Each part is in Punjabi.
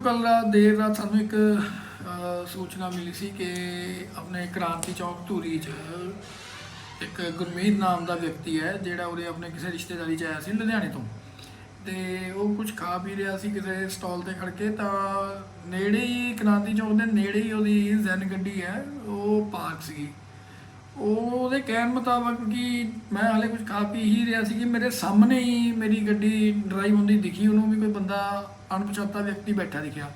ਕੱਲ ਰਾਤ, ਦੇਰ ਰਾਤ ਸਾਨੂੰ ਇੱਕ ਸੂਚਨਾ ਮਿਲੀ ਸੀ ਕਿ ਆਪਣੇ ਕ੍ਰਾਂਤੀ ਚੌਕ ਧੂਰੀ 'ਚ ਇੱਕ ਗੁਰਮੀਤ ਨਾਮ ਦਾ ਵਿਅਕਤੀ ਹੈ, ਜਿਹੜਾ ਉਹਦੇ ਆਪਣੇ ਕਿਸੇ ਰਿਸ਼ਤੇਦਾਰੀ 'ਚ ਆਇਆ ਸੀ ਲੁਧਿਆਣੇ ਤੋਂ। ਤੇ ਉਹ ਕੁਝ ਖਾ ਪੀ ਰਿਹਾ ਸੀ ਕਿਸੇ ਸਟਾਲ ਤੇ ਖੜ ਕੇ, ਤਾਂ ਨੇੜੇ ਹੀ ਕ੍ਰਾਂਤੀ ਚੌਕ ਦੇ ਨੇੜੇ ਹੀ ਉਹਦੀ ਜ਼ੈਨ ਗੱਡੀ ਹੈ, ਉਹ ਪਾਰਕ ਸੀਗੀ। ਉਹਦੇ ਕਹਿਣ ਮੁਤਾਬਕ ਕਿ ਮੈਂ ਹਾਲੇ ਕੁਝ ਖਾ ਪੀ ਹੀ ਰਿਹਾ ਸੀ ਕਿ ਮੇਰੇ ਸਾਹਮਣੇ ਹੀ ਮੇਰੀ ਗੱਡੀ ਡਰਾਈਵ ਹੁੰਦੀ ਦਿਖੀ, ਉਹਨੂੰ ਵੀ ਕੋਈ ਬੰਦਾ ਅਣਪਛਾਤਾ ਵਿਅਕਤੀ ਬੈਠਾ ਦਿਖਿਆ।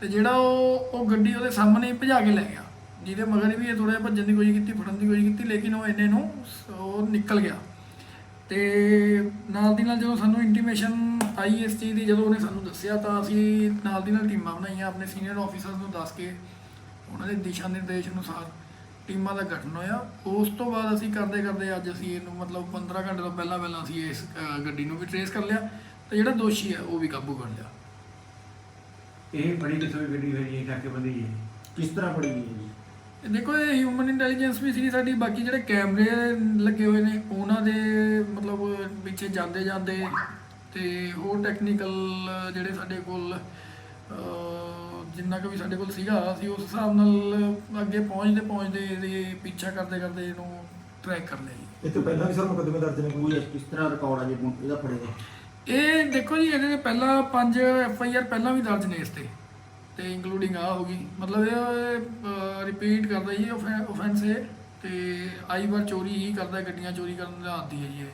ਤੇ ਜਿਹੜਾ ਉਹ ਉਹ ਗੱਡੀ ਉਹਦੇ ਸਾਹਮਣੇ ਹੀ ਭਜਾ ਕੇ ਲੈ ਗਿਆ। ਜਿਹਦੇ ਮਗਰ ਵੀ ਇਹ ਥੋੜਾ ਜਿਹਾ ਭੱਜਣ ਦੀ ਕੋਸ਼ਿਸ਼ ਕੀਤੀ, ਫੜਨ ਦੀ ਕੋਸ਼ਿਸ਼ ਕੀਤੀ, ਲੇਕਿਨ ਉਹ ਇੰਨੇ ਨੂੰ ਉਹ ਨਿਕਲ ਗਿਆ। ਤੇ ਨਾਲ ਦੀ ਨਾਲ ਜਦੋਂ ਸਾਨੂੰ ਇੰਟੀਮੇਸ਼ਨ ਆਈ ਇਸ ਚੀਜ਼ ਦੀ, ਜਦੋਂ ਉਹਨੇ ਸਾਨੂੰ ਦੱਸਿਆ ਤਾਂ ਅਸੀਂ ਨਾਲ ਦੀ ਨਾਲ ਟੀਮਾਂ ਬਣਾਈਆਂ, ਆਪਣੇ ਸੀਨੀਅਰ ਆਫੀਸਰਸ ਨੂੰ ਦੱਸ ਕੇ, ਉਹਨਾਂ ਦੇ ਦਿਸ਼ਾ ਨਿਰਦੇਸ਼ ਅਨੁਸਾਰ। ਟੀਮਾਂ ਦਾ ਗਠਨ ਹੋਇਆ। ਉਸ ਤੋਂ ਬਾਅਦ ਅਸੀਂ ਕਰਦੇ ਕਰਦੇ ਅੱਜ ਅਸੀਂ ਇਹਨੂੰ ਮਤਲਬ 15 ਘੰਟੇ ਤੋਂ ਪਹਿਲਾਂ ਪਹਿਲਾਂ ਅਸੀਂ ਇਸ ਅ, ਗੱਡੀ ਨੂੰ ਵੀ ਟਰੇਸ ਕਰ ਲਿਆ ਤੇ ਜਿਹੜਾ ਦੋਸ਼ੀ ਹੈ ਉਹ ਵੀ ਕਾਬੂ ਕਰ ਲਿਆ। ਇਹ ਬੜੀ ਦੀ ਗੱਡੀ ਹੋਈ ਹੈ ਕਰਕੇ ਬੰਦੀ ਹੈ ਕਿਸ ਤਰ੍ਹਾਂ ਫੜੀ ਗਈ ਹੈ ਜੀ? ਇਹ ਦੇਖੋ ਇਹ ਹਿਊਮਨ ਇੰਟੈਲੀਜੈਂਸ ਵੀ ਸੀ ਸਾਡੀ ਬਾਕੀ ਜਿਹੜੇ ਕੈਮਰੇ ਲੱਗੇ ਹੋਏ ਨੇ ਉਹਨਾਂ ਦੇ ਮਤਲਬ ਪਿੱਛੇ ਜਾਂਦੇ ਜਾਂਦੇ ਤੇ ਹੋਰ ਟੈਕਨੀਕਲ ਜਿਹੜੇ ਸਾਡੇ ਕੋਲ ਜਿੰਨਾ ਕੁ ਵੀ ਸਾਡੇ ਕੋਲ ਸੀਗਾ ਅਸੀਂ ਉਸ ਹਿਸਾਬ ਨਾਲ ਅੱਗੇ ਪਹੁੰਚਦੇ ਪਹੁੰਚਦੇ ਇਹਦੇ ਪਿੱਛਾ ਕਰਦੇ ਕਰਦੇ ਇਹਨੂੰ ਟਰੈਕ ਕਰ ਲਿਆ ਜੀ। ਇਹ ਤੋਂ ਪਹਿਲਾਂ ਵੀ ਸਰ ਮੁਕੱਦਮੇ ਦਰਜ ਨੇ ਕੋਈ? ਕੋਈ ਕਿਸ ਤਰ੍ਹਾਂ ਰਿਕਾਰਡ ਆ ਜੀ ਇਹਦਾ ਫੜੇ ਦਾ? ਇਹ ਦੇਖੋ ਜੀ ਇਹਦੇ ਪਹਿਲਾਂ ਪੰਜ ਐਫ ਆਈ ਆਰ ਪਹਿਲਾਂ ਵੀ ਦਰਜ ਨੇ ਇਸ ਤੇ। ਤੇ ਇੰਕਲੂਡਿੰਗ ਆ ਹੋ ਗਈ। ਮਤਲਬ ਇਹ ਰਿਪੀਟ ਕਰਦਾ ਜੀ ਆਫੈਂਸ ਹੈ ਤੇ ਆਈ ਵਾਰ ਚੋਰੀ ਹੀ ਕਰਦਾ ਗੱਡੀਆਂ ਚੋਰੀ ਕਰਨ ਦਾ ਆਦੀ ਹੈ ਜੀ ਇਹ।